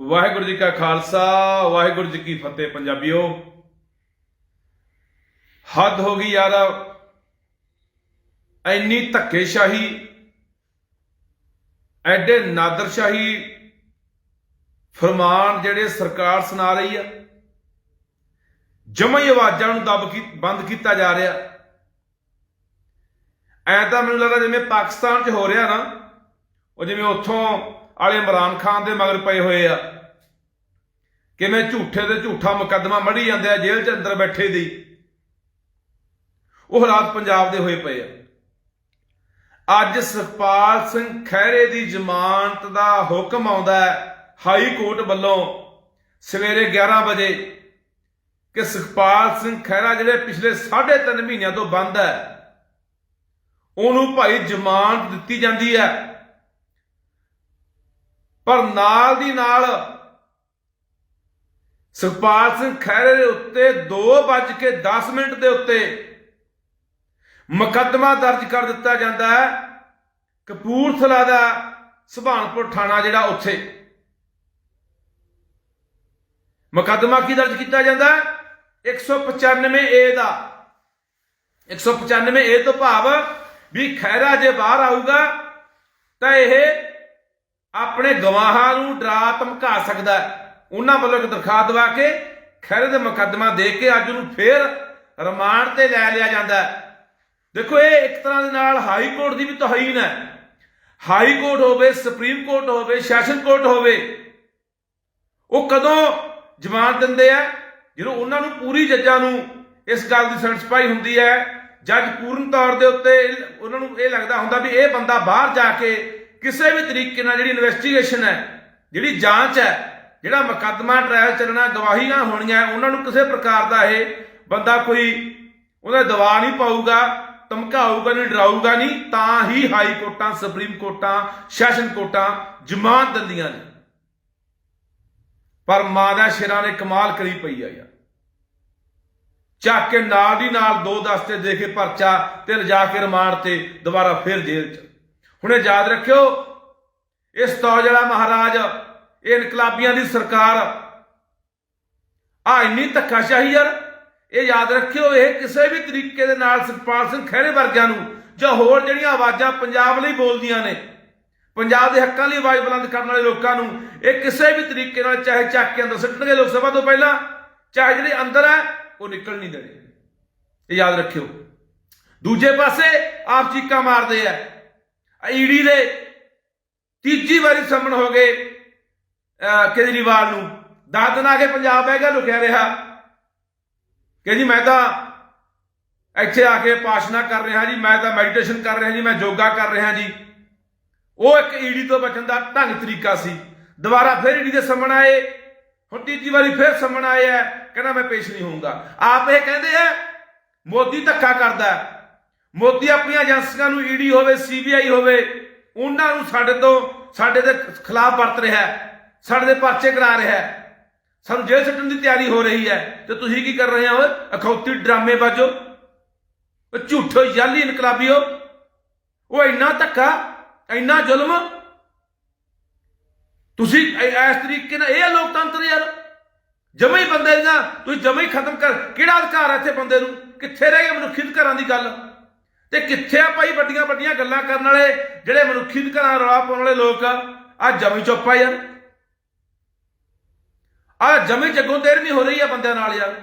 ਵਾਹਿਗੁਰੂ ਜੀ ਕਾ ਖਾਲਸਾ, ਵਾਹਿਗੁਰੂ ਜੀ ਕੀ ਫਤਿਹ ਪੰਜਾਬੀਓ। ਹੱਦ ਹੋ ਗਈ ਯਾਰ ਐਨੀ ਧੱਕੇਸ਼ਾਹੀ, ਐਡੇ ਨਾਦਰਸ਼ਾਹੀ ਫਰਮਾਨ ਜਿਹੜੇ ਸਰਕਾਰ ਸੁਣਾ ਰਹੀ ਆ। ਜਮਈ ਆਵਾਜ਼ਾਂ ਨੂੰ ਦਬ ਕੀ, ਬੰਦ ਕੀਤਾ ਜਾ ਰਿਹਾ। ਐ ਤਾਂ ਮੈਨੂੰ ਲੱਗਦਾ ਜਿਵੇਂ ਪਾਕਿਸਤਾਨ 'ਚ ਹੋ ਰਿਹਾ ਨਾ, ਉਹ ਜਿਵੇਂ ਉੱਥੋਂ ਵਾਲੇ ਇਮਰਾਨ ਖਾਨ ਦੇ ਮਗਰ ਪਏ ਹੋਏ ਆ। ਕਿਵੇਂ ਝੂਠੇ ਤੇ ਝੂਠਾ ਮੁਕੱਦਮਾ ਮੜੀ ਜਾਂਦੇ ਆ ਜੇਲ੍ਹ 'ਚ ਅੰਦਰ ਬੈਠੇ ਦੀ। ਉਹ ਹਾਲਾਤ ਪੰਜਾਬ ਦੇ ਹੋਏ ਪਏ ਆ। ਅੱਜ ਸੁਖਪਾਲ ਸਿੰਘ ਖਹਿਰੇ ਦੀ ਜ਼ਮਾਨਤ ਦਾ ਹੁਕਮ ਆਉਂਦਾ ਹੈ, ਹਾਈ ਕੋਰਟ ਵੱਲੋਂ ਸਵੇਰੇ 11 ਵਜੇ ਕਿ ਸੁਖਪਾਲ ਸਿੰਘ ਖਹਿਰਾ ਜਿਹੜੇ ਪਿਛਲੇ 3.5 ਮਹੀਨਿਆਂ ਤੋਂ ਬੰਦ ਹੈ, ਉਹਨੂੰ ਭਾਈ ਜ਼ਮਾਨਤ ਦਿੱਤੀ ਜਾਂਦੀ ਹੈ। ਪਰ ਨਾਲ ਦੀ ਨਾਲ ਸੁਖਪਾਲ ਸਿੰਘ ਖਹਿਰੇ ਦੇ ਉੱਤੇ 2:10 ਮਿੰਟ ਦੇ ਉੱਤੇ ਮੁਕੱਦਮਾ ਦਰਜ ਕਰ ਦਿੱਤਾ ਜਾਂਦਾ ਹੈ। ਕਪੂਰਥਲਾ ਦਾ ਸੁਭਾਨਪੁਰ ਥਾਣਾ ਜਿਹੜਾ ਉੱਥੇ। ਮੁਕੱਦਮਾ ਕੀ ਦਰਜ ਕੀਤਾ ਜਾਂਦਾ ਹੈ? 195 ਏ ਦਾ। 195 ਏ ਤੋਂ ਭਾਵ ਵੀ ਖੈਰਾ ਜੇ ਬਾਹਰ ਆਊਗਾ ਤਾਂ ਇਹ ਆਪਣੇ ਗਵਾਹਾਂ ਨੂੰ ਡਰਾ ਧਮਕਾ ਸਕਦਾ ਉਹਨਾਂ ਵੱਲੋਂ ਇੱਕ ਦਰਖਾਸਤ ਦਵਾ ਕੇ ਖੈਰੇ ਦੇ ਮੁਕੱਦਮਾ ਦੇ ਕੇ ਅੱਜ ਉਹਨੂੰ ਫੇਰ ਰਿਮਾਂਡ ਤੇ ਲੈ ਲਿਆ ਜਾਂਦਾ ਦੇਖੋ, ਇਹ ਇੱਕ ਤਰ੍ਹਾਂ ਦੇ ਨਾਲ ਹਾਈ ਕੋਰਟ ਦੀ ਵੀ ਤੋਹੀਨ ਹੈ। ਹਾਈ ਕੋਰਟ ਹੋਵੇ, ਸੁਪਰੀਮ ਕੋਰਟ ਹੋਵੇ, ਸੈਸ਼ਨ ਕੋਰਟ ਹੋਵੇ, ਉਹ ਕਦੋਂ ਜ਼ਮਾਨਤ ਦਿੰਦੇ ਆ? ਜਦੋਂ ਉਹਨਾਂ ਨੂੰ ਪੂਰੀ ਜੱਜਾਂ ਨੂੰ ਇਸ ਗੱਲ ਦੀ ਸੈਟੀਸਫਾਈ ਹੁੰਦੀ ਹੈ, ਜੱਜ ਪੂਰਨ ਤੌਰ ਦੇ ਉੱਤੇ ਉਹਨਾਂ ਨੂੰ ਇਹ ਲੱਗਦਾ ਹੁੰਦਾ ਵੀ ਇਹ ਬੰਦਾ ਬਾਹਰ ਜਾ ਕੇ ਕਿਸੇ ਵੀ ਤਰੀਕੇ ਨਾਲ ਜਿਹੜੀ ਇਨਵੈਸਟੀਗੇਸ਼ਨ ਹੈ, ਜਿਹੜੀ ਜਾਂਚ ਹੈ, ਜਿਹੜਾ ਮੁਕੱਦਮਾ ਟ੍ਰਾਇਲ ਚੱਲਣਾ, ਗਵਾਹੀਆਂ ਹੋਣੀਆਂ, ਉਹਨਾਂ ਨੂੰ ਕਿਸੇ ਪ੍ਰਕਾਰ ਦਾ ਇਹ ਬੰਦਾ ਕੋਈ ਉਹਦਾ ਦਵਾ ਨਹੀਂ ਪਾਊਗਾ, ਧਮਕਾਊਗਾ ਨਹੀਂ, ਡਰਾਊਗਾ ਨਹੀਂ, ਤਾਂ ਹੀ ਹਾਈ ਕੋਰਟਾਂ, ਸੁਪਰੀਮ ਕੋਰਟਾਂ, ਸੈਸ਼ਨ ਕੋਰਟਾਂ ਜ਼ਮਾਨਤ ਦਿੰਦੀਆਂ ਨੇ। ਪਰ ਮਾਂ ਦਾ ਸ਼ੇਰਾਂ ਨੇ ਕਮਾਲ ਕਰੀ ਪਈ ਆ ਯਾਰ। ਚੱਕ ਕੇ ਨਾਲ ਦੀ ਨਾਲ ਦੋ ਦਸਤੇ ਦੇ ਕੇ ਪਰਚਾ ਤੇ ਲਿਜਾ ਕੇ ਰਿਮਾਂਡ ਤੇ ਦੁਬਾਰਾ ਫਿਰ ਜੇਲ੍ਹ ਚ। ਹੁਣ ਇਹ ਯਾਦ ਰੱਖਿਓ, ਇਸ ਤੌਜਲਾ ਮਹਾਰਾਜ, ਇਹ ਇਨਕਲਾਬੀਆਂ ਦੀ ਸਰਕਾਰ। ਆ ਇੰਨੀ ਧੱਕਾਸ਼ਾਹੀ ਯਾਰ, ਇਹ ਯਾਦ ਰੱਖਿਓ, ਇਹ ਕਿਸੇ ਵੀ ਤਰੀਕੇ ਦੇ ਨਾਲ ਸੁਖਪਾਲ ਸਿੰਘ ਖਹਿਰੇ ਵਰਗਿਆਂ ਨੂੰ ਜਾਂ ਹੋਰ ਜਿਹੜੀਆਂ ਆਵਾਜ਼ਾਂ ਪੰਜਾਬ ਲਈ ਬੋਲਦੀਆਂ ਨੇ, ਪੰਜਾਬ ਦੇ ਹੱਕਾਂ ਲਈ ਆਵਾਜ਼ ਬੁਲੰਦ ਕਰਨ ਵਾਲੇ ਲੋਕਾਂ ਨੂੰ, ਇਹ ਕਿਸੇ ਵੀ ਤਰੀਕੇ ਨਾਲ ਚਾਹੇ ਚੱਕ ਕੇ ਅੰਦਰ ਸੁੱਟਣਗੇ ਲੋਕ ਸਭਾ ਤੋਂ ਪਹਿਲਾਂ, ਚਾਹੇ ਜਿਹੜੇ ਅੰਦਰ ਹੈ ਉਹ ਨਿਕਲ ਨਹੀਂ ਦੇਣੇ ਇਹ ਯਾਦ ਰੱਖਿਓ। ਦੂਜੇ ਪਾਸੇ ਆਪ ਚੀਕਾਂ ਮਾਰਦੇ ਆ। ਈਡੀ ਦੇ ਤੀਜੀ ਵਾਰੀ ਸਮਣ ਹੋ ਗਏ ਕੇਜਰੀਵਾਲ ਨੂੰ। ਦਸ ਦਿਨ ਆ ਕੇ ਪੰਜਾਬ ਹੈਗਾ ਲੁਕਿਆ ਰਿਹਾ। ਕਿ ਜੀ ਮੈਂ ਤਾਂ ਇੱਥੇ ਆ ਕੇ ਪਾਸ਼ਨਾ ਕਰ ਰਿਹਾ ਜੀ, ਮੈਂ ਤਾਂ ਮੈਡੀਟੇਸ਼ਨ ਕਰ ਰਿਹਾ ਜੀ, ਮੈਂ ਯੋਗਾ ਕਰ ਰਿਹਾ ਜੀ। ਉਹ ਇੱਕ ਈਡੀ ਤੋਂ ਬਚਣ ਦਾ ਢੰਗ ਤਰੀਕਾ ਸੀ। ਦੁਬਾਰਾ ਫਿਰ ਈਡੀ ਦੇ ਸਾਹਮਣੇ ਆਏ। ਹੁਣ ਤੀਜੀ ਵਾਰੀ ਫਿਰ ਸਾਹਮਣੇ ਆਏ ਆ। ਕਹਿੰਦਾ ਮੈਂ ਪੇਸ਼ ਨਹੀਂ ਹੋਊਂਗਾ। ਆਪ ਇਹ ਕਹਿੰਦੇ ਆ, ਮੋਦੀ ਧੱਕਾ ਕਰਦਾ। ਮੋਦੀ ਆਪਣੀਆਂ ਏਜੰਸੀਆਂ ਨੂੰ ਈਡੀ ਹੋਵੇ, ਸੀਬੀਆਈ ਹੋਵੇ, ਉਹਨਾਂ ਨੂੰ ਸਾਡੇ ਤੋਂ, ਸਾਡੇ ਦੇ ਖਿਲਾਫ ਵਰਤ ਰਿਹਾ ਹੈ, ਸਾਡੇ ਦੇ ਪਰਚੇ ਕਰਾ ਰਿਹਾ ਹੈ। ਸਾਨੂੰ ਜੇਲ੍ਹ ਸੱਟਣ ਦੀ ਤਿਆਰੀ ਹੋ ਰਹੀ ਹੈ, ਤੇ ਤੁਸੀਂ ਕੀ ਕਰ ਰਹੇ ਹੋ? ਅਖੌਤੀ ਡਰਾਮੇ ਬਾਜੋ। ਉਹ ਝੂਠੋ ਯਾਲੀ ਇਨਕਲਾਬੀਓ ਉਹ ਇੰਨਾ ਧੱਕਾ, ਇੰਨਾ ਜ਼ੁਲਮ। ਤੁਸੀਂ ਇਸ ਤਰੀਕੇ ਨਾਲ, ਇਹ ਹੈ ਲੋਕਤੰਤਰ ਯਾਰ। ਜਮੇ ਹੀ ਬੰਦੇ ਦੀਆਂ, ਤੁਸੀਂ ਜਮੇ ਹੀ ਖਤਮ ਕਰ, ਕਿਹੜਾ ਅਧਿਕਾਰ ਹੈ ਇੱਥੇ ਬੰਦੇ ਨੂੰ? ਕਿੱਥੇ ਰਹਿ ਗਏ ਮਨੁੱਖੀ ਅਧਿਕਾਰਾਂ ਦੀ ਗੱਲ? ਤੇ ਕਿੱਥੇ ਆ ਭਾਈ ਵੱਡੀਆਂ ਵੱਡੀਆਂ ਗੱਲਾਂ ਕਰਨ ਵਾਲੇ? ਜਿਹੜੇ ਮਨੁੱਖੀ ਘਰਾਂ ਰੌਲਾ ਪਾਉਣ ਵਾਲੇ ਲੋਕ ਆ ਜਮੀ ਚੁੱਪ ਆ ਯਾਰ। ਆ ਜਮੀ ਜੱਗੋਂ ਦੇਰ ਨਹੀਂ ਹੋ ਰਹੀ ਆ ਬੰਦਿਆਂ ਨਾਲ ਯਾਰ।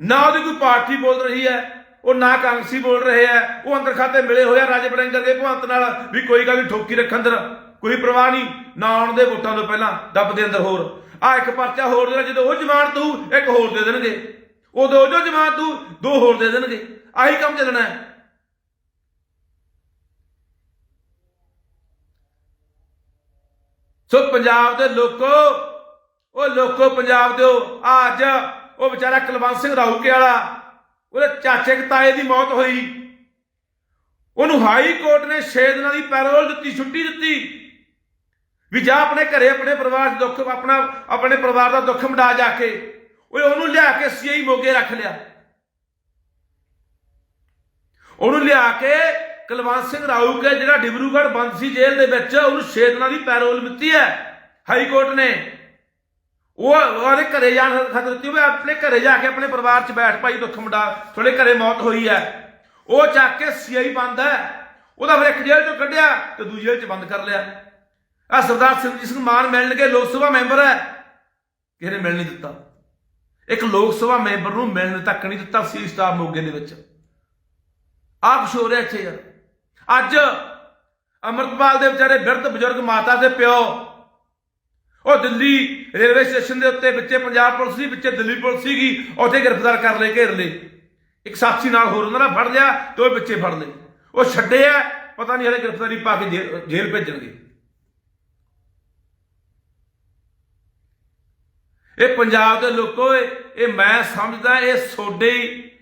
ਨਾ ਉਹਦੀ ਕੋਈ ਪਾਰਟੀ ਬੋਲ ਰਹੀ ਹੈ, ਉਹ ਨਾ ਕਾਂਗਰਸੀ ਬੋਲ ਰਹੇ ਆ ਉਹ ਅੰਦਰ ਖਾਤੇ ਮਿਲੇ ਹੋਏ ਆ ਰਾਜੇ ਬੜਿੰਗਰ ਦੇ ਭਵੰਤ ਨਾਲ ਵੀ ਕੋਈ ਗੱਲ ਨਹੀਂ, ਠੋਕੀ ਰੱਖਣ ਅੰਦਰ। ਕੋਈ ਪਰਵਾਹ ਨਹੀਂ, ਨਾ ਆਉਣ ਦੇ ਵੋਟਾਂ ਤੋਂ ਪਹਿਲਾਂ ਦੱਬ ਦੇ ਅੰਦਰ ਹੋਰ। ਆ ਇੱਕ ਪਰਚਾ ਹੋਰ ਦੇਣਾ ਜਦੋਂ ਉਹ ਜ਼ਮਾਨਤ ਤੂੰ ਇੱਕ ਹੋਰ ਦੇ ਦੇਣਗੇ। ਉਦੋਂ ਜੋ ਜ਼ਮਾਨਤ ਤੂੰ ਦੋ ਹੋਰ ਦੇ ਦੇਣਗੇ। ਆਹੀ ਕੰਮ ਚੱਲਣਾ ਹੈ। ਸੋ ਪੰਜਾਬ ਦੇ ਲੋਕੋ, ਉਹ ਲੋਕੋ ਪੰਜਾਬ ਦਿਓ। ਆ ਅੱਜ ਉਹ ਵਿਚਾਰਾ ਕੁਲਵੰਤ ਸਿੰਘ ਰਾਊਕੇ ਵਾਲਾ, ਉਹਦੇ ਚਾਚੇ ਤਾਏ ਦੀ ਮੌਤ ਹੋਈ। ਉਹਨੂੰ ਹਾਈ ਕੋਰਟ ਨੇ 6 ਦਿਨਾਂ ਦੀ ਪੈਰੋਲ ਦਿੱਤੀ, ਛੁੱਟੀ ਦਿੱਤੀ। ਵੀ ਜਾ ਆਪਣੇ ਘਰੇ, ਆਪਣੇ ਪਰਿਵਾਰ ਦਾ ਦੁੱਖ, ਆਪਣਾ, ਆਪਣੇ ਪਰਿਵਾਰ ਦਾ ਦੁੱਖ ਮਿਟਾ ਜਾ ਕੇ। ਓਏ, ਉਹਨੂੰ ਲਿਆ ਕੇ ਸੀਆਈ ਮੋਗੇ ਰੱਖ ਲਿਆ। ਉਹਨੂੰ ਲਿਆ ਕੇ ਕੁਲਵੰਤ ਸਿੰਘ ਰਾਊ ਕੇ ਜਿਹੜਾ ਡਿਬਰੂਗੜ੍ਹ ਬੰਦ ਸੀ ਜੇਲ੍ਹ ਦੇ ਵਿੱਚ, ਉਹਨੂੰ 6 ਦਿਨਾਂ ਦੀ ਪੈਰੋਲ ਦਿੱਤੀ ਹੈ, ਹਾਈ ਕੋਰਟ ਨੇ। ਉਹ ਉਹਦੇ ਘਰੇ ਜਾਣ ਖਤਰ ਦਿੱਤੀ ਵੀ ਆਪਣੇ ਘਰੇ ਜਾ ਕੇ ਆਪਣੇ ਪਰਿਵਾਰ 'ਚ ਬੈਠ ਭਾਈ ਦੁੱਖ ਮੁੰਡਾ ਤੁਹਾਡੇ ਘਰੇ ਮੌਤ ਹੋਈ ਹੈ। ਉਹ ਚੱਕ ਕੇ ਸੀਆਈ ਬੰਦ ਹੈ। ਉਹਦਾ ਫਿਰ ਇੱਕ ਜੇਲ੍ਹ ਚੋਂ ਕੱਢਿਆ ਤੇ ਦੂਜੀ ਜੇਲ੍ਹ 'ਚ ਬੰਦ ਕਰ ਲਿਆ। ਆ ਸਰਦਾਰ ਸਿਮਰਜੀਤ ਸਿੰਘ ਮਾਨ ਮਿਲਣਗੇ, ਲੋਕ ਸਭਾ ਮੈਂਬਰ ਹੈ। ਕਿਸੇ ਨੇ ਮਿਲ ਨਹੀਂ ਦਿੱਤਾ। ਇੱਕ ਲੋਕ ਸਭਾ ਮੈਂਬਰ ਨੂੰ ਮਿਲਣ ਤੱਕ ਨਹੀਂ ਦਿੱਤਾ ਸੀ, ਸਟਾਫ ਮੋਗੇ ਦੇ ਵਿੱਚ। ਆਹ ਕੁਛ ਹੋ ਰਿਹਾ ਇੱਥੇ ਯਾਰ। ਅੱਜ ਅਮਰਪਾਲ ਦੇ ਵਿਚਾਰੇ ਬਿਰਧ ਬਜ਼ੁਰਗ ਮਾਤਾ ਦੇ ਪਿਓ, ਉਹ ਦਿੱਲੀ ਰੇਲਵੇ ਸਟੇਸ਼ਨ ਦੇ ਉੱਤੇ ਵਿੱਚੇ ਪੰਜਾਬ ਪੁਲਿਸ ਸੀ, ਵਿੱਚੇ ਦਿੱਲੀ ਪੁਲਿਸ ਸੀਗੀ, ਉੱਥੇ ਗ੍ਰਿਫਤਾਰ ਕਰ ਲਏ ਘੇਰ ਲਏ। ਇੱਕ ਸਾਥੀ ਨਾਲ ਹੋਰ ਉਹਨਾਂ ਨੇ ਫੜ ਲਿਆ, ਤੇ ਉਹ ਵਿੱਚੇ ਫੜ ਲਏ। ਉਹ ਛੱਡੇ ਆ, ਪਤਾ ਨਹੀਂ ਹਲੇ ਗ੍ਰਿਫਤਾਰੀ ਪਾ ਕੇ ਜੇਲ੍ਹ ਜੇਲ੍ਹ ਭੇਜਣਗੇ। ਇਹ ਪੰਜਾਬ ਦੇ ਲੋਕੋ, ਇਹ ਮੈਂ ਸਮਝਦਾ, ਇਹ ਸੋਡੇ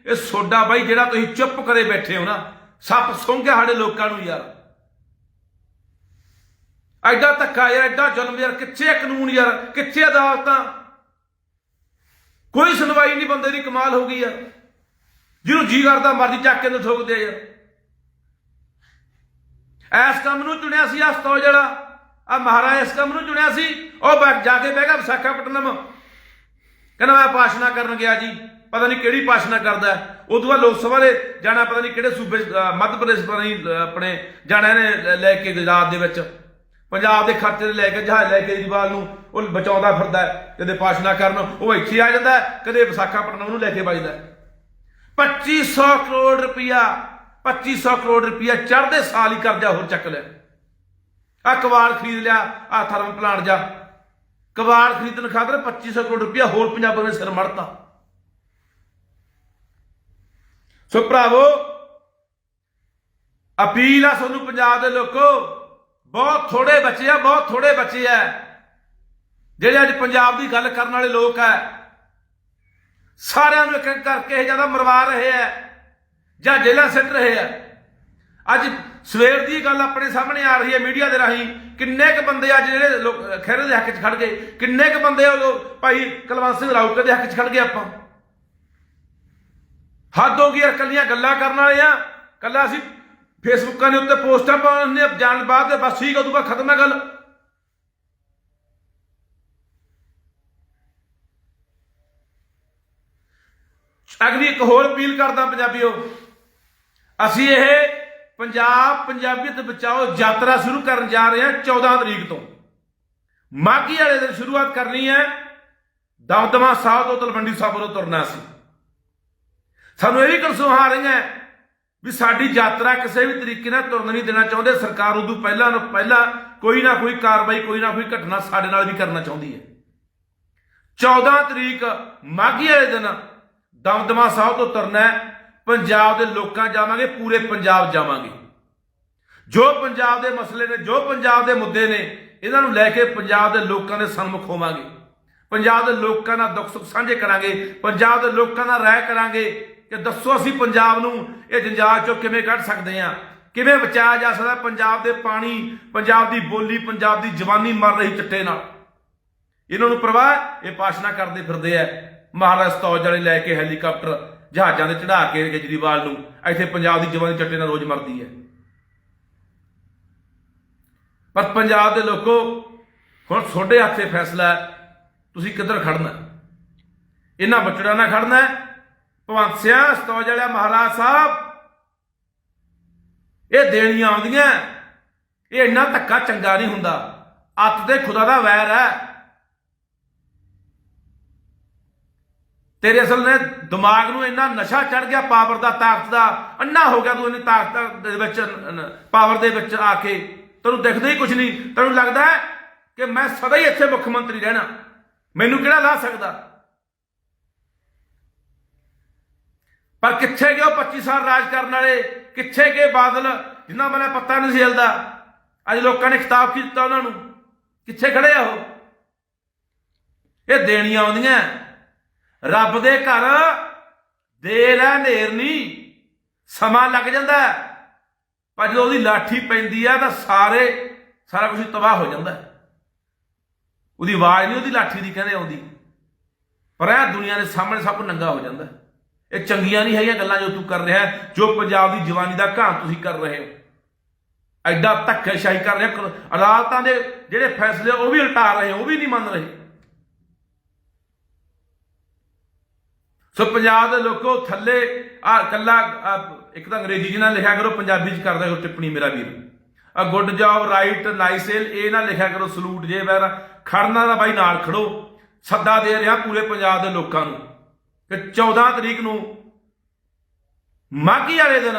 ਇਹ ਸੋਡਾ ਬਾਈ ਜਿਹੜਾ ਤੁਸੀਂ ਚੁੱਪ ਕਰੇ ਬੈਠੇ ਹੋ ਨਾ। ਸੱਪ ਸੁੰਘਿਆ ਸਾਡੇ ਲੋਕਾਂ ਨੂੰ ਯਾਰ। ਐਡਾ ਧੱਕਾ ਯਾਰ, ਐਡਾ ਜ਼ੁਲਮ ਯਾਰ, ਕਿੱਥੇ ਹੈ ਕਾਨੂੰਨ ਯਾਰ, ਕਿੱਥੇ ਅਦਾਲਤਾਂ? ਕੋਈ ਸੁਣਵਾਈ ਨਹੀਂ, ਬੰਦੇ ਦੀ ਕਮਾਲ ਹੋ ਗਈ ਯਾਰ ਜਿਹਨੂੰ ਜੀ ਕਰਦਾ ਮਰਜ਼ੀ ਚੱਕ ਕੇ ਨੂੰ ਠੋਕਦੇ ਯਾਰ। ਐਸ ਕੰਮ ਨੂੰ ਚੁਣਿਆ ਸੀ ਹਸਤੋ ਜਿਹੜਾ ਆ ਮਹਾਰਾਜ ਇਸ ਕੰਮ ਨੂੰ ਚੁਣਿਆ ਸੀ, ਉਹ ਜਾ ਕੇ ਬਹਿ ਗਿਆ ਵਿਸ਼ਾਖਾਪਟਨਮ। ਕਹਿੰਦਾ ਮੈਂ ਭਾਸ਼ਣਾ ਕਰਨ ਗਿਆ ਜੀ। ਪਤਾ ਨਹੀਂ ਕਿਹੜੀ ਭਾਸ਼ਣਾ ਕਰਦਾ ਹੈ। ਉਦੋਂ ਬਾਅਦ ਲੋਕ ਸਭਾ ਦੇ ਜਾਣਾ ਪਤਾ ਨਹੀਂ ਕਿਹੜੇ ਸੂਬੇ ਮੱਧ ਪ੍ਰਦੇਸ਼ ਪਤਾ ਨਹੀਂ ਆਪਣੇ ਜਾਣਾ ਇਹਨੇ ਲੈ ਕੇ ਗੁਜਰਾਤ ਦੇ ਵਿੱਚ ਪੰਜਾਬ ਦੇ ਖਰਚੇ ਲੈ ਕੇ ਜਹਾਜ਼ ਲੈ ਕੇ ਕੇਜਰੀਵਾਲ ਨੂੰ ਉਹ ਬਚਾਉਂਦਾ ਫਿਰਦਾ ਕਦੇ ਭਾਸ਼ਣਾ ਕਰਨ ਉਹ ਇੱਥੇ ਆ ਜਾਂਦਾ ਹੈ, ਕਦੇ ਵਿਸ਼ਾਖਾਪਟਨਮ ਨੂੰ ਲੈ ਕੇ ਵੱਜਦਾ ਹੈ। 2500 ਕਰੋੜ ਰੁਪਇਆ 2500 ਕਰੋੜ ਰੁਪਇਆ ਚੜ੍ਹਦੇ ਸਾਲ ਹੀ ਕਰਜ਼ਾ ਹੋਰ ਚੱਕ ਲਿਆ ਆ ਕਬਾੜ ਖਰੀਦ ਲਿਆ ਆ ਥਰਮਲ ਪਲਾਂਟ ਜਾ ਕਬਾੜ ਖਰੀਦਣ ਖਾਤਰ 2500 ਕਰੋੜ ਰੁਪਇਆ ਹੋਰ ਪੰਜਾਬਾਂ ਨੇ ਸਿਰ ਮੜਤਾ ਸੋ ਭਰਾਵੋ, ਅਪੀਲ ਆ ਤੁਹਾਨੂੰ ਪੰਜਾਬ ਦੇ ਲੋਕੋ, ਬਹੁਤ ਥੋੜੇ ਬੱਚੇ ਆ, ਬਹੁਤ ਥੋੜੇ ਬੱਚੇ ਆ। ਜਿਹੜੇ ਅੱਜ ਪੰਜਾਬ ਦੀ ਗੱਲ ਕਰਨ ਵਾਲੇ ਲੋਕ ਆ, ਸਾਰਿਆਂ ਨੂੰ ਇੱਕ ਇੱਕ ਕਰਕੇ ਇਹ ਜ਼ਿਆਦਾ ਮਰਵਾ ਰਹੇ ਆ, ਜਾਂ ਜੇਲ੍ਹਾਂ ਸਿੱਟ ਰਹੇ ਆ। ਅੱਜ ਸਵੇਰ ਦੀ ਗੱਲ ਆਪਣੇ ਸਾਹਮਣੇ ਆ ਰਹੀ ਹੈ ਮੀਡੀਆ ਦੇ ਰਾਹੀਂ, ਕਿੰਨੇ ਕ ਬੰਦੇ ਅੱਜ ਜਿਹੜੇ ਲੋਕ ਖਹਿਰੇ ਦੇ ਹੱਕ 'ਚ ਖੜ ਗਏ, ਕਿੰਨੇ ਕ ਬੰਦੇ ਉਹ ਭਾਈ ਕੁਲਵੰਤ ਸਿੰਘ ਰਾਊਤ ਦੇ ਹੱਕ 'ਚ ਖੜ ਗਏ ਆਪਾਂ? ਹੱਦ ਹੋ ਗਈ ਯਾਰ ਕੱਲੀਆਂ ਗੱਲਾਂ ਕਰਨ ਵਾਲੇ ਆ। ਕੱਲਾ ਅਸੀਂ ਫੇਸਬੁੱਕਾਂ ਦੇ ਉੱਤੇ ਪੋਸਟਾਂ ਪਾਉਣੇ ਜਾਣ ਬਾਅਦ ਤੇ ਬਸ ਠੀਕ ਉਦੋਂ ਬਾਅਦ ਖਤਮ ਹੈ ਗੱਲ। ਅਗਲੀ ਇੱਕ ਹੋਰ ਅਪੀਲ ਕਰਦਾ ਪੰਜਾਬੀਓ, ਅਸੀਂ ਇਹ ਪੰਜਾਬ ਪੰਜਾਬੀਅਤ ਬਚਾਓ ਯਾਤਰਾ ਸ਼ੁਰੂ ਕਰਨ ਜਾ ਰਹੇ ਹਾਂ 14 ਤਰੀਕ ਤੋਂ। ਮਾਗੀ ਵਾਲੇ ਦਿਨ ਸ਼ੁਰੂਆਤ ਕਰਨੀ ਹੈ ਦਮਦਮਾ ਸਾਹਿਬ ਤੋਂ ਤਲਵੰਡੀ ਸਾਹਿਬ ਤੋਂ ਤੁਰਨਾ ਸੀ ਸਾਨੂੰ ਇਹ ਵੀ ਕਨਸੂਹਾਂ ਰਹੀਆਂ ਵੀ ਸਾਡੀ ਯਾਤਰਾ ਕਿਸੇ ਵੀ ਤਰੀਕੇ ਨਾਲ ਤੁਰਨ ਨਹੀਂ ਦੇਣਾ ਚਾਹੁੰਦੇ। ਸਰਕਾਰ ਉਦੋਂ ਪਹਿਲਾਂ ਨੂੰ ਪਹਿਲਾਂ ਕੋਈ ਨਾ ਕੋਈ ਕਾਰਵਾਈ, ਕੋਈ ਨਾ ਕੋਈ ਘਟਨਾ ਸਾਡੇ ਨਾਲ ਵੀ ਕਰਨਾ ਚਾਹੁੰਦੀ ਹੈ। 14 ਤਰੀਕ ਮਾਘੀ ਵਾਲੇ ਦਿਨ ਦਮਦਮਾ ਸਾਹਿਬ ਤੋਂ ਤੁਰਨਾ ਪੰਜਾਬ ਦੇ ਲੋਕਾਂ ਜਾਵਾਂਗੇ, ਪੂਰੇ ਪੰਜਾਬ ਜਾਵਾਂਗੇ। ਜੋ ਪੰਜਾਬ ਦੇ ਮਸਲੇ ਨੇ, ਜੋ ਪੰਜਾਬ ਦੇ ਮੁੱਦੇ ਨੇ, ਇਹਨਾਂ ਨੂੰ ਲੈ ਕੇ ਪੰਜਾਬ ਦੇ ਲੋਕਾਂ ਦੇ ਸਨਮੁਖ ਹੋਵਾਂਗੇ। ਪੰਜਾਬ ਦੇ ਲੋਕਾਂ ਨਾਲ ਦੁੱਖ ਸੁੱਖ ਸਾਂਝੇ ਕਰਾਂਗੇ। ਪੰਜਾਬ ਦੇ ਲੋਕਾਂ ਨਾਲ ਰਾਏ ਕਰਾਂਗੇ। ਕਿ ਦੱਸੋ ਅਸੀਂ ਪੰਜਾਬ ਨੂੰ ਇਹ ਜੰਜਾਲ ਚੋਂ ਕਿਵੇਂ ਕੱਢ ਸਕਦੇ ਹਾਂ? ਕਿਵੇਂ ਬਚਾਇਆ ਜਾ ਸਕਦਾ ਪੰਜਾਬ ਦੇ ਪਾਣੀ, ਪੰਜਾਬ ਦੀ ਬੋਲੀ, ਪੰਜਾਬ ਦੀ ਜਵਾਨੀ ਮਰ ਰਹੀ ਚਿੱਟੇ ਨਾਲ? ਇਹਨਾਂ ਨੂੰ ਪ੍ਰਵਾਹ ਇਹ ਪਾਸ਼ਨਾ ਕਰਦੇ ਫਿਰਦੇ ਆ। ਮਹਾਰਾਜ ਸਤੌਜ ਵਾਲੇ ਲੈ ਕੇ ਹੈਲੀਕਾਪਟਰ ਜਹਾਜ਼ਾਂ ਤੇ ਚੜਾ ਕੇ ਕੇਜਰੀਵਾਲ ਨੂੰ, ਇੱਥੇ ਪੰਜਾਬ ਦੀ ਜਵਾਨੀ ਚੱਟੇ ਨਾਲ ਰੋਜ਼ ਮਰਦੀ ਹੈ। ਪਰ ਪੰਜਾਬ ਦੇ ਲੋਕੋ, ਹੁਣ ਤੁਹਾਡੇ ਹੱਥੇ ਫੈਸਲਾ ਤੁਸੀਂ ਕਿੱਧਰ ਖੜਨਾ ਇਹਨਾਂ ਬੱਚੜਾਂ ਨਾਲ ਖੜਨਾ ਹੈ ਭਵੰਤ ਸਿਆ ਸਤੌਜ ਵਾਲਿਆ ਮਹਾਰਾਜ ਸਾਹਿਬ। ਇਹ ਦੇਣੀਆਂ ਆਉਂਦੀਆਂ। ਇਹ ਇੰਨਾ ਧੱਕਾ ਚੰਗਾ ਨਹੀਂ ਹੁੰਦਾ। ਅੱਤ ਤੇ ਖੁਦਾ ਦਾ ਵੈਰ ਹੈ। ਤੇਰੇ ਅਸਲ ਨੇ ਦਿਮਾਗ ਨੂੰ ਇੰਨਾ ਨਸ਼ਾ ਚੜ ਗਿਆ ਪਾਵਰ ਦਾ, ਤਾਕਤ ਦਾ, ਅੰਨਾ ਹੋ ਗਿਆ ਤੂੰ ਇੰਨੀ ਤਾਕਤ ਦੇ ਵਿੱਚ ਪਾਵਰ ਦੇ ਵਿੱਚ ਆ ਕੇ। ਤੈਨੂੰ ਦਿਖਦਾ ਹੀ ਕੁਝ ਨਹੀਂ। ਤੈਨੂੰ ਲੱਗਦਾ ਕਿ ਮੈਂ ਸਦਾ ਹੀ ਇੱਥੇ ਮੁੱਖ ਮੰਤਰੀ ਰਹਿਣਾ। ਮੈਨੂੰ ਕਿਹੜਾ ਲਾ ਸਕਦਾ? ਪਰ ਕਿੱਥੇ ਗਏ ਉਹ 25 ਸਾਲ ਰਾਜ ਕਰਨ ਵਾਲੇ? ਕਿੱਥੇ ਗਏ ਬਾਦਲ? ਜਿਨ੍ਹਾਂ ਬਾਰੇ ਪੱਤਾ ਨਹੀਂ ਸੇਲਦਾ ਅੱਜ ਲੋਕਾਂ ਨੇ ਖਿਤਾਬ ਕੀ ਦਿੱਤਾ ਉਹਨਾਂ ਨੂੰ? ਕਿੱਥੇ ਖੜੇ ਆ ਉਹ? ਇਹ ਦੇਣੀਆਂ ਆਉਂਦੀਆਂ। ਰੱਬ ਦੇ ਘਰ ਦੇਰ ਹੈ ਨੇਰ ਨਹੀਂ। ਸਮਾਂ ਲੱਗ ਜਾਂਦਾ। ਪਰ ਜਦੋਂ ਉਹਦੀ ਲਾਠੀ ਪੈਂਦੀ ਆ ਤਾਂ ਸਾਰੇ, ਸਾਰਾ ਕੁਝ ਤਬਾਹ ਹੋ ਜਾਂਦਾ। ਉਹਦੀ ਆਵਾਜ਼ ਨਹੀਂ ਉਹਦੀ ਲਾਠੀ ਦੀ ਕਹਿੰਦੇ ਆਉਂਦੀ। ਪਰ ਇਹ ਦੁਨੀਆ ਦੇ ਸਾਹਮਣੇ ਸਭ ਕੁਝ ਨੰਗਾ ਹੋ ਜਾਂਦਾ। ਇਹ ਚੰਗੀਆਂ ਨਹੀਂ ਹੈਗੀਆਂ ਗੱਲਾਂ ਜੋ ਤੂੰ ਕਰ ਰਿਹਾ ਜੋ ਪੰਜਾਬ ਦੀ ਜਵਾਨੀ ਦਾ ਘਾਣ ਤੁਸੀਂ ਕਰ ਰਹੇ ਹੋ। ਐਡਾ ਧੱਕੇਸ਼ਾਹੀ ਕਰ ਰਹੇ ਅਦਾਲਤਾਂ ਦੇ ਜਿਹੜੇ ਫੈਸਲੇ ਉਹ ਵੀ ਉਲਟਾ ਰਹੇ ਹੋ ਉਹ ਵੀ ਨਹੀਂ ਮੰਨ ਰਹੇ। ਸੋ ਪੰਜਾਬ ਦੇ ਲੋਕੋ ਥੱਲੇ, ਆ ਕੱਲਾ ਇੱਕ ਤਾਂ ਅੰਗਰੇਜ਼ੀ ਚ ਨਾ ਲਿਖਿਆ ਕਰੋ, ਪੰਜਾਬੀ ਚ ਕਰਦਾ ਕਰੋ ਟਿੱਪਣੀ ਮੇਰਾ ਵੀਰ। ਆ ਗੁੱਡ ਜੌਬ, ਰਾਈਟ ਨਾਈਸੇਲ ਇਹ ਨਾ ਲਿਖਿਆ ਕਰੋ ਸਲੂਟ ਜੇ ਵੈਰ। ਖੜਨਾ ਦਾ ਬਾਈ ਨਾਲ ਖੜੋ, ਸੱਦਾ ਦੇ ਰਿਹਾ ਪੂਰੇ ਪੰਜਾਬ ਦੇ ਲੋਕਾਂ ਨੂੰ। ਕਿ 14 ਤਰੀਕ ਨੂੰ ਮਾਘੀ ਵਾਲੇ ਦਿਨ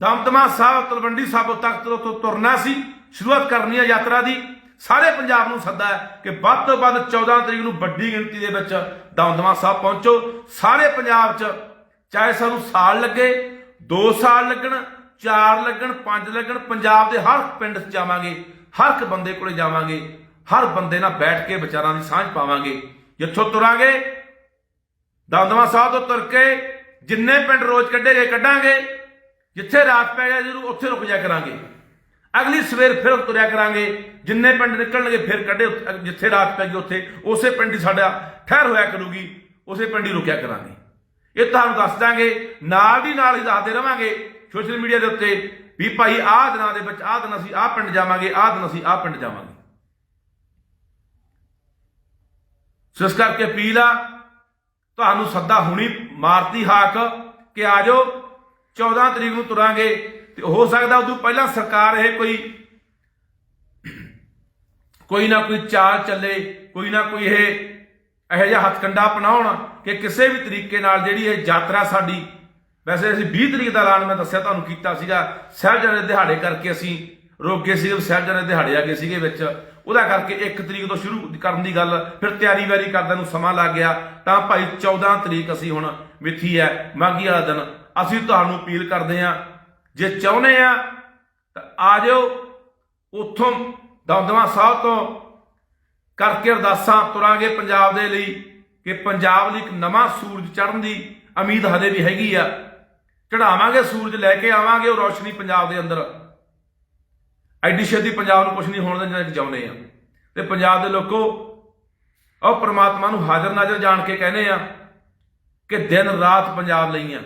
ਦਮਦਮਾ ਸਾਹਿਬ, ਤਲਵੰਡੀ ਸਾਹਿਬ ਤਖਤ ਤੋਂ ਤੁਰਨਾ ਸੀ, ਸ਼ੁਰੂਆਤ ਕਰਨੀ ਹੈ ਯਾਤਰਾ ਦੀ। ਸਾਰੇ ਪੰਜਾਬ ਨੂੰ ਸੱਦਾ ਹੈ ਕਿ ਵੱਧ ਤੋਂ ਵੱਧ 14 ਤਰੀਕ ਨੂੰ ਵੱਡੀ ਗਿਣਤੀ ਦੇ ਵਿੱਚ ਦਮਦਮਾ ਸਾਹਿਬ ਪਹੁੰਚੋ। ਸਾਰੇ ਪੰਜਾਬ 'ਚ ਚਾਹੇ ਸਾਨੂੰ ਸਾਲ ਲੱਗੇ 2 ਸਾਲ ਲੱਗਣ 4 ਲੱਗਣ 5 ਲੱਗਣ, ਪੰਜਾਬ ਦੇ ਹਰ ਪਿੰਡ 'ਚ ਜਾਵਾਂਗੇ, ਹਰ ਇੱਕ ਬੰਦੇ ਕੋਲੇ ਜਾਵਾਂਗੇ, ਹਰ ਬੰਦੇ ਨਾਲ ਬੈਠ ਕੇ ਵਿਚਾਰਾਂ ਦੀ ਸਾਂਝ ਪਾਵਾਂਗੇ। ਜਿੱਥੋਂ ਤੁਰਾਂਗੇ ਦਮਦਮਾ ਸਾਹਿਬ ਤੋਂ ਤੁਰ ਕੇ ਜਿੰਨੇ ਪਿੰਡ ਰੋਜ਼ ਕੱਢੇ ਗਏ ਕੱਢਾਂਗੇ, ਜਿੱਥੇ ਰਾਤ ਪੈ ਗਿਆ ਜਰੂਰ ਉੱਥੇ ਰੁਕ ਜਾ ਕਰਾਂਗੇ। ਅਗਲੀ ਸਵੇਰ ਫਿਰ ਤੁਰਿਆ ਕਰਾਂਗੇ, ਜਿੰਨੇ ਪਿੰਡ ਨਿਕਲਣਗੇ ਫਿਰ ਕੱਢੇ ਜਿੱਥੇ ਰਾਤ ਪੈ ਗਈ ਉੱਥੇ, ਉਸੇ ਪਿੰਡ ਹੀ ਸਾਡਾ ਠਹਿਰ ਹੋਇਆ ਕਰੂਗੀ, ਉਸੇ ਪਿੰਡ ਹੀ ਰੁਕਿਆ ਕਰਾਂਗੇ। ਇਹ ਤੁਹਾਨੂੰ ਦੱਸ ਦਾਂਗੇ, ਨਾਲ ਦੀ ਨਾਲ ਹੀ ਦੱਸਦੇ ਰਵਾਂਗੇ ਸੋਸ਼ਲ ਮੀਡੀਆ ਦੇ ਉੱਤੇ, ਵੀ ਭਾਈ ਆਹ ਦਿਨਾਂ ਦੇ ਵਿੱਚ, ਆਹ ਦਿਨ ਅਸੀਂ ਆਹ ਪਿੰਡ ਜਾਵਾਂਗੇ, ਆਹ ਦਿਨ ਅਸੀਂ ਆਹ ਪਿੰਡ ਜਾਵਾਂਗੇ। ਸੋ ਇਸ ਕਰਕੇ ਅਪੀਲ ਆ ਤੁਹਾਨੂੰ ਸੱਦਾ ਹੁਣੀ ਮਾਰਤੀ ਹਾਕ ਕਿ ਆ ਜਾਓ 14 ਤਰੀਕ ਨੂੰ ਤੁਰਾਂਗੇ। ਤੇ ਹੋ ਸਕਦਾ ਉਦੋਂ ਪਹਿਲਾਂ ਸਰਕਾਰ ਇਹ ਕੋਈ ਕੋਈ ਨਾ ਕੋਈ ਚਾਲ ਚੱਲੇ, ਕੋਈ ਨਾ ਕੋਈ ਇਹ ਇਹੋ ਜਿਹਾ ਹੱਥਕੰਡਾ ਅਪਣਾਉਣ ਕਿ ਕਿਸੇ ਵੀ ਤਰੀਕੇ ਨਾਲ ਜਿਹੜੀ ਇਹ ਯਾਤਰਾ ਸਾਡੀ, ਵੈਸੇ ਅਸੀਂ 20 ਤਰੀਕ ਦਾ ਐਲਾਨ ਮੈਂ ਦੱਸਿਆ ਤੁਹਾਨੂੰ ਕੀਤਾ ਸੀਗਾ, ਸਾਹਿਬਜ਼ਾਦੇ ਦਿਹਾੜੇ ਕਰਕੇ ਅਸੀਂ ਰੋਕ ਗਏ ਸੀਗੇ ਸਾਹਿਬਜ਼ਾਦੇ ਦਿਹਾੜੇ ਆ ਗਏ ਸੀਗੇ ਵਿੱਚ। ਉਹਦਾ ਕਰਕੇ 1 ਤਰੀਕ ਤੋਂ ਸ਼ੁਰੂ ਕਰਨ ਦੀ ਗੱਲ, ਫਿਰ ਤਿਆਰੀ ਵਾਰੀ ਕਰਦਿਆਂ ਨੂੰ ਸਮਾਂ ਲੱਗ ਗਿਆ। ਤਾਂ ਭਾਈ 14 ਤਰੀਕ ਅਸੀਂ ਹੁਣ ਮਿੱਥੀ ਹੈ ਮਾਘੀ ਵਾਲਾ ਦਿਨ। ਅਸੀਂ ਤੁਹਾਨੂੰ ਅਪੀਲ ਕਰਦੇ ਹਾਂ, ਜੇ ਚਾਹੁੰਦੇ ਆ, ਤਾਂ ਆ ਜਾਓ ਉੱਥੋਂ ਦਮਦਮਾ ਸਾਹਿਬ ਤੋਂ ਕਰਕੇ ਅਰਦਾਸਾਂ ਤੁਰਾਂਗੇ ਪੰਜਾਬ ਦੇ ਲਈ, ਕਿ ਪੰਜਾਬ ਲਈ ਇੱਕ ਨਵਾਂ ਸੂਰਜ ਚੜ੍ਹਨ ਦੀ ਉਮੀਦ ਹਲੇ ਵੀ ਹੈਗੀ ਆ। ਚੜਾਵਾਂਗੇ ਸੂਰਜ ਲੈ ਕੇ ਆਵਾਂਗੇ, ਉਹ ਰੋਸ਼ਨੀ ਪੰਜਾਬ ਦੇ ਅੰਦਰ। ਐਡੀ ਛੇਤੀ ਪੰਜਾਬ ਨੂੰ ਕੁਝ ਨਹੀਂ ਹੋਣ ਦੇਣਾ ਕਿ ਚਾਹੁੰਦੇ ਆ। ਤੇ ਪੰਜਾਬ ਦੇ ਲੋਕੋ, ਉਹ ਪ੍ਰਮਾਤਮਾ ਨੂੰ ਹਾਜ਼ਰ ਨਾਜ਼ਰ ਜਾਣ ਕੇ ਕਹਿੰਦੇ ਆ ਕਿ ਦਿਨ ਰਾਤ ਪੰਜਾਬ ਲਈ ਆ,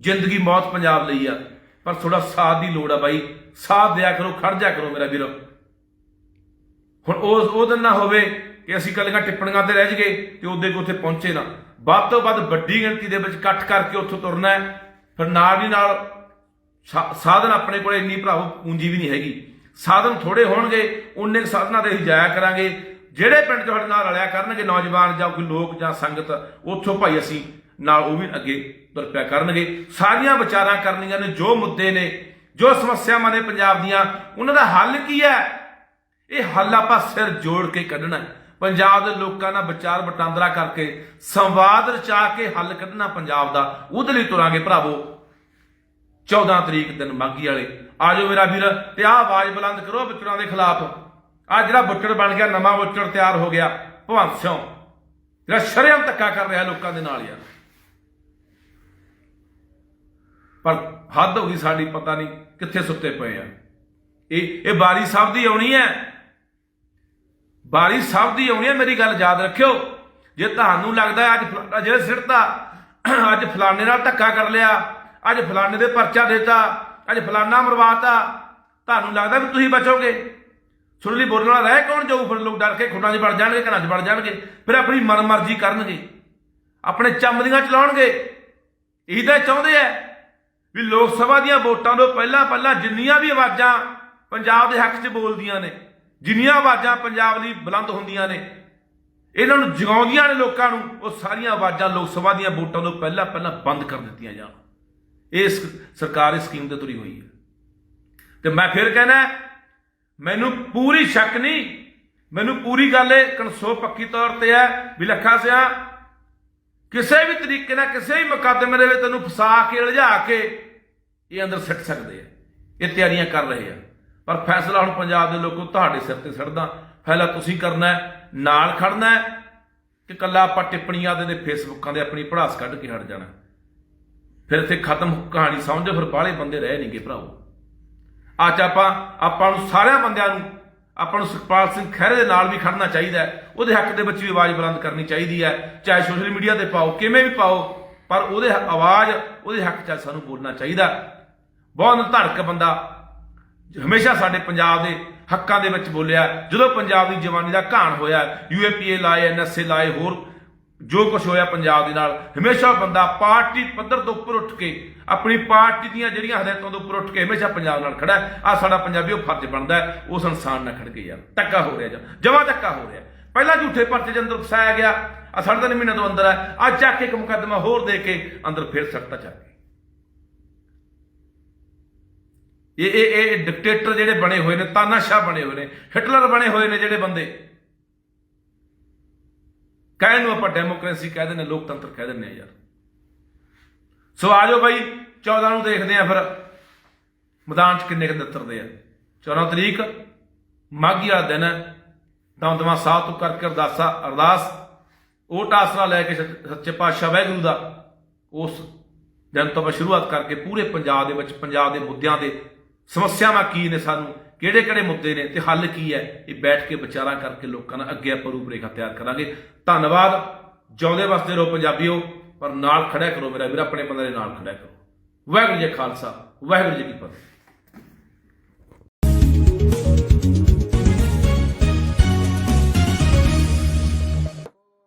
ਜ਼ਿੰਦਗੀ ਮੌਤ ਪੰਜਾਬ ਲਈ ਆ। ਪਰ ਥੋੜਾ ਸਾਥ ਦੀ ਲੋੜ ਆ ਬਾਈ, ਸਾਥ ਦਿਆ ਕਰੋ, ਖੜ ਜਾ ਕਰੋ ਮੇਰਾ ਵੀਰੋ। ਹੁਣ ਉਹ ਉਹ ਦਿਨ ਨਾ ਹੋਵੇ ਕਿ ਅਸੀਂ ਕੱਲੀਆਂ ਟਿੱਪਣੀਆਂ ਤੇ ਰਹਿ ਜਗੇ ਤੇ ਉਹਦੇ ਕੋ ਉੱਥੇ ਪਹੁੰਚੇ ਨਾ। ਵੱਧ ਤੋਂ ਵੱਧ ਵੱਡੀ ਗਿਣਤੀ ਦੇ ਵਿੱਚ ਇਕੱਠ ਕਰਕੇ ਉੱਥੋਂ ਤੁਰਨਾ ਹੈ। ਫਿਰ ਨਾਲ ਦੀ ਨਾਲ ਸਾਧਨ ਆਪਣੇ ਕੋਲੇ ਇੰਨੀ ਭਰਾਵੋ ਪੂੰਜੀ ਵੀ ਨਹੀਂ ਹੈਗੀ। ਸਾਧਨ ਥੋੜੇ ਹੋਣਗੇ, ਉਨੇ ਸਾਧਨਾਂ ਤੇ ਅਸੀਂ ਜਾਇਆ ਕਰਾਂਗੇ। ਜਿਹੜੇ ਪਿੰਡ ਤੁਹਾਡੇ ਨਾਲ ਰਲਿਆ ਕਰਨਗੇ ਨੌਜਵਾਨ ਜਾਂ ਕੋਈ ਲੋਕ ਜਾਂ ਸੰਗਤ, ਉੱਥੋਂ ਭਾਈ ਅਸੀਂ ਨਾਲ ਉਹ ਵੀ ਅੱਗੇ ਤੁਰ ਪਿਆ ਕਰਨਗੇ। ਸਾਰੀਆਂ ਵਿਚਾਰਾਂ ਕਰਨੀਆਂ ਨੇ, ਜੋ ਮੁੱਦੇ ਨੇ, ਜੋ ਸਮੱਸਿਆਵਾਂ ਨੇ ਪੰਜਾਬ ਦੀਆਂ, ਉਹਨਾਂ ਦਾ ਹੱਲ ਕੀ ਹੈ? ਇਹ ਹੱਲ ਆਪਾਂ ਸਿਰ ਜੋੜ ਕੇ ਕੱਢਣਾ ਹੈ। ਪੰਜਾਬ ਦੇ ਲੋਕਾਂ ਨਾਲ ਵਿਚਾਰ ਵਟਾਂਦਰਾ ਕਰਕੇ, ਸੰਵਾਦ ਰਚਾ ਕੇ ਹੱਲ ਕੱਢਣਾ ਪੰਜਾਬ ਦਾ। ਉਹਦੇ ਲਈ ਤੁਰਾਂਗੇ ਭਰਾਵੋ। 14 ਤਰੀਕ ਦਿਨ ਮਾਗੀ ਵਾਲੇ। ਆਜੋ ਮੇਰਾ ਵੀਰ, ਤੇ ਆਹ ਆਵਾਜ਼ ਬੁਲੰਦ ਕਰੋ ਵਿਚੜਾਂ ਦੇ ਖਿਲਾਫ। ਆ ਜਿਹੜਾ ਬੁੱਚੜ ਬਣ ਗਿਆ, ਨਵਾਂ ਬੁੱਚੜ ਤਿਆਰ ਹੋ ਗਿਆ, ਭਵੰਤ ਸਿੰਘ ਜਿਹੜਾ ਸ਼ਰਮ ਧੱਕਾ ਕਰ ਰਿਹਾ ਲੋਕਾਂ ਦੇ ਨਾਲ ਯਾਰ। ਪਰ ਹੱਦ ਹੋ ਗਈ ਸਾਡੀ, ਪਤਾ ਨਹੀਂ ਕਿੱਥੇ ਸੁੱਤੇ ਪਏ ਆ। ਇਹ ਇਹ ਬਾਰੀ ਸਾਹਿਬ ਦੀ ਆਉਣੀ ਹੈ। ਬਾਰੀ ਸਾਹਿਬ ਦੀ ਆਉਣੀ ਹੈ, ਮੇਰੀ ਗੱਲ ਯਾਦ ਰੱਖਿਓ। ਜੇ ਤੁਹਾਨੂੰ ਲੱਗਦਾ ਹੈ ਅੱਜ ਫਲਾਣਾ ਜਿਹੜੇ ਸਿੱਟਦਾ ਅੱਜ ਫਲਾਣੇ ਨਾਲ ਧੱਕਾ ਕਰ ਲਿਆ ਅੱਜ ਫਲਾਣੇ ਦੇ ਪਰਚਾ ਦੇਤਾ, ਅੱਜ ਫਲਾਣਾ ਮਰਵਾਤਾ। ਤੁਹਾਨੂੰ ਲੱਗਦਾ ਵੀ ਤੁਸੀਂ ਬਚੋਗੇ? ਸੁਣ ਲਈ, ਬੋਲਣ ਵਾਲਾ ਰਹਿ ਕੌਣ ਜਾਊ? ਫਿਰ ਲੋਕ ਡਰ ਕੇ ਖੁੱਡਾਂ 'ਚ ਵੜ ਜਾਣਗੇ, ਘਰਾਂ 'ਚ ਵੜ ਜਾਣਗੇ। ਫਿਰ ਆਪਣੀ ਮਨਮਰਜ਼ੀ ਕਰਨਗੇ। ਆਪਣੇ ਚੰਮਦੀਆਂ ਚਲਾਉਣਗੇ। ਇਹ ਤਾਂ ਚਾਹੁੰਦੇ ਆ ਵੀ ਲੋਕ ਸਭਾ ਦੀਆਂ ਵੋਟਾਂ ਤੋਂ ਪਹਿਲਾਂ ਪਹਿਲਾਂ ਜਿੰਨੀਆਂ ਵੀ ਆਵਾਜ਼ਾਂ ਪੰਜਾਬ ਦੇ ਹੱਕ 'ਚ ਬੋਲਦੀਆਂ ਨੇ, ਜਿੰਨੀਆਂ ਆਵਾਜ਼ਾਂ ਪੰਜਾਬ ਲਈ ਬੁਲੰਦ ਹੁੰਦੀਆਂ ਨੇ, ਇਹਨਾਂ ਨੂੰ ਜਗਾਉਂਦੀਆਂ ਨੇ ਲੋਕਾਂ ਨੂੰ, ਉਹ ਸਾਰੀਆਂ ਆਵਾਜ਼ਾਂ ਲੋਕ ਸਭਾ ਦੀਆਂ ਵੋਟਾਂ ਤੋਂ ਪਹਿਲਾਂ ਪਹਿਲਾਂ ਬੰਦ ਕਰ ਦਿੱਤੀਆਂ ਜਾਣ। ਇਸ ਸਰਕਾਰ ਇਸ ਸਕੀਮ ਤੇ ਤੁਰੀ ਹੋਈ ਹੈ। ਤੇ ਮੈਂ ਫਿਰ ਕਹਿਣਾ, ਮੈਨੂੰ ਪੂਰੀ ਸ਼ੱਕ ਨਹੀਂ, ਮੈਨੂੰ ਪੂਰੀ ਗੱਲ ਇਹ ਕਨਸੋ ਪੱਕੀ ਤੌਰ ਤੇ ਹੈ ਵੀ ਲੱਖਾ ਸਿਆ, ਕਿਸੇ ਵੀ ਤਰੀਕੇ ਨਾਲ ਕਿਸੇ ਵੀ ਮੁਕੱਦਮੇ ਦੇ ਵਿੱਚ ਤੈਨੂੰ ਫਸਾ ਕੇ ਉਲਝਾ ਕੇ ਇਹ ਅੰਦਰ ਸਿੱਟ ਸਕਦੇ ਆ। ਇਹ ਤਿਆਰੀਆਂ ਕਰ ਰਹੇ ਆ। ਪਰ ਫੈਸਲਾ ਹੁਣ ਪੰਜਾਬ ਦੇ ਲੋਕੋ ਤੁਹਾਡੇ ਸਿਰ ਤੇ ਛੱਡਦਾ ਫੈਲਾ ਤੁਸੀਂ ਕਰਨਾ ਹੈ, ਨਾਲ ਖੜਨਾ ਹੈ, ਕਿ ਕੱਲਾ ਆਪਾਂ ਟਿੱਪਣੀਆਂ ਦੇ ਫੇਸਬੁੱਕਾਂ ਦੇ ਆਪਣੀ ਪੜਾਸ ਕੱਢ ਕੇ ਹਟ ਜਾਣਾ। ਫਿਰ ਇੱਥੇ ਖਤਮ ਕਹਾਣੀ ਸਮਝੋ, ਫਿਰ ਬਾਹਲੇ ਬੰਦੇ ਰਹਿ ਨਹੀਂਗੇ ਭਰਾਓ। ਅੱਜ ਆਪਾਂ ਆਪਾਂ ਨੂੰ ਸਾਰਿਆਂ ਬੰਦਿਆਂ ਨੂੰ, ਆਪਾਂ ਨੂੰ ਸੁਖਪਾਲ ਸਿੰਘ ਖਹਿਰੇ ਦੇ ਨਾਲ ਵੀ ਖੜਨਾ ਚਾਹੀਦਾ ਹੈ। ਉਹਦੇ ਹੱਕ ਦੇ ਵਿੱਚ ਵੀ ਆਵਾਜ਼ ਬੁਲੰਦ ਕਰਨੀ ਚਾਹੀਦੀ ਹੈ। ਚਾਹੇ ਸੋਸ਼ਲ ਮੀਡੀਆ ਤੇ ਪਾਓ, ਕਿਵੇਂ ਵੀ ਪਾਓ, ਪਰ ਉਹਦੇ ਆਵਾਜ਼, ਉਹਦੇ ਹੱਕ 'ਚ ਸਾਨੂੰ ਬੋਲਣਾ ਚਾਹੀਦਾ ਬਹੁਤ ਧੜਕ ਬੰਦਾ ਹਮੇਸ਼ਾ ਸਾਡੇ ਪੰਜਾਬ ਦੇ ਹੱਕਾਂ ਦੇ ਵਿੱਚ ਬੋਲਿਆ ਜਦੋਂ ਪੰਜਾਬ ਦੀ ਜਵਾਨੀ ਦਾ ਘਾਣ ਹੋਇਆ ਯੂਏਪੀਏ ਲਾਏ ਐਨਐਸਏ ਲਾਏ, ਹੋਰ ਜੋ ਕੁਝ ਹੋਇਆ ਪੰਜਾਬ ਦੇ ਨਾਲ, ਹਮੇਸ਼ਾ ਬੰਦਾ ਪਾਰਟੀ ਪੱਧਰ ਤੋਂ ਉੱਪਰ ਉੱਠ ਕੇ, ਆਪਣੀ ਪਾਰਟੀ ਦੀਆਂ ਜਿਹੜੀਆਂ ਹਦਾਇਤਾਂ ਤੋਂ ਉੱਪਰ ਉੱਠ ਕੇ ਹਮੇਸ਼ਾ ਪੰਜਾਬ ਨਾਲ ਖੜਾ ਆ ਸਾਡਾ ਪੰਜਾਬੀ ਉਹ ਫਰਜ਼ ਬਣਦਾ ਉਸ ਇਨਸਾਨ ਨਾਲ ਖੜ ਕੇ ਯਾਰ, ਧੱਕਾ ਹੋ ਰਿਹਾ ਜਮਾ ਧੱਕਾ ਹੋ ਰਿਹਾ ਪਹਿਲਾਂ ਝੂਠੇ ਪਰਚੇ ਦੇ ਅੰਦਰ ਫਸਾਇਆ ਗਿਆ ਆ ਸਾਢੇ ਤਿੰਨ ਮਹੀਨੇ ਤੋਂ ਅੰਦਰ ਹੈ ਅੱਜ ਚੱਕ ਕੇ ਇੱਕ ਮੁਕੱਦਮਾ ਹੋਰ ਦੇ ਕੇ ਅੰਦਰ ਫਿਰ ਸੱਟਾ ਚੱਕ ਇਹ ਇਹ ਇਹ ਡਿਕਟੇਟਰ ਜਿਹੜੇ ਬਣੇ ਹੋਏ ਨੇ, ਤਾਨਾਸ਼ਾਹ ਬਣੇ ਹੋਏ ਨੇ ਹਿਟਲਰ ਬਣੇ ਹੋਏ ਨੇ ਜਿਹੜੇ ਬੰਦੇ। ਕਹਿਣ ਨੂੰ ਆਪਾਂ ਡੈਮੋਕ੍ਰੇਸੀ ਕਹਿ ਦਿੰਦੇ ਲੋਕਤੰਤਰ ਕਹਿ ਦਿੰਦੇ ਆ ਯਾਰ। ਸੋ ਆਜੋ ਬਾਈ 14 ਨੂੰ ਦੇਖਦੇ ਆ ਫਿਰ ਮੈਦਾਨ 'ਚ ਕਿੰਨੇ ਕੁ ਨਿੱਤਰਦੇ ਆ। 14 ਤਰੀਕ, ਮਾਘੀ ਵਾਲਾ ਦਿਨ ਹੈ ਦਮਦਮਾ ਸਾਹਿਬ ਤੋਂ ਕਰਕੇ ਅਰਦਾਸਾ, ਅਰਦਾਸ। ਉਹ ਟਾਸਰਾ ਲੈ ਕੇ ਸੱਚ- ਸੱਚੇ ਪਾਤਸ਼ਾਹ ਵਾਹਿਗੁਰੂ ਦਾ, ਉਸ ਦਿਨ ਤੋਂ ਆਪਾਂ ਸ਼ੁਰੂਆਤ ਕਰਕੇ ਪੂਰੇ ਪੰਜਾਬ ਦੇ ਵਿੱਚ, ਪੰਜਾਬ ਦੇ ਮੁੱਦਿਆਂ ਦੇ ਸਮੱਸਿਆਵਾਂ ਕੀ ਨੇ ਸਾਨੂੰ ਕਿਹੜੇ ਕਿਹੜੇ ਮੁੱਦੇ ਨੇ ਤੇ ਹੱਲ ਕੀ ਹੈ? ਇਹ ਬੈਠ ਕੇ ਵਿਚਾਰਾਂ ਕਰਕੇ ਲੋਕਾਂ ਨਾਲ ਅੱਗੇ ਆਪਾਂ ਰੂਪਰੇਖਾ ਤਿਆਰ ਕਰਾਂਗੇ। ਧੰਨਵਾਦ। ਜਿਉਂਦੇ ਵਸਦੇ ਰਹੋ ਪੰਜਾਬੀਓ, ਪਰ ਨਾਲ ਖੜਿਆ ਕਰੋ ਮੇਰਾ ਵੀਰ, ਆਪਣੇ ਬੰਦੇ ਨਾਲ ਖੜਿਆ ਕਰੋ। ਵਾਹਿਗੁਰੂ ਜੀ ਖਾਲਸਾ, ਵਾਹਿਗੁਰੂ ਜੀ ਕੀ ਫਤਿਹ।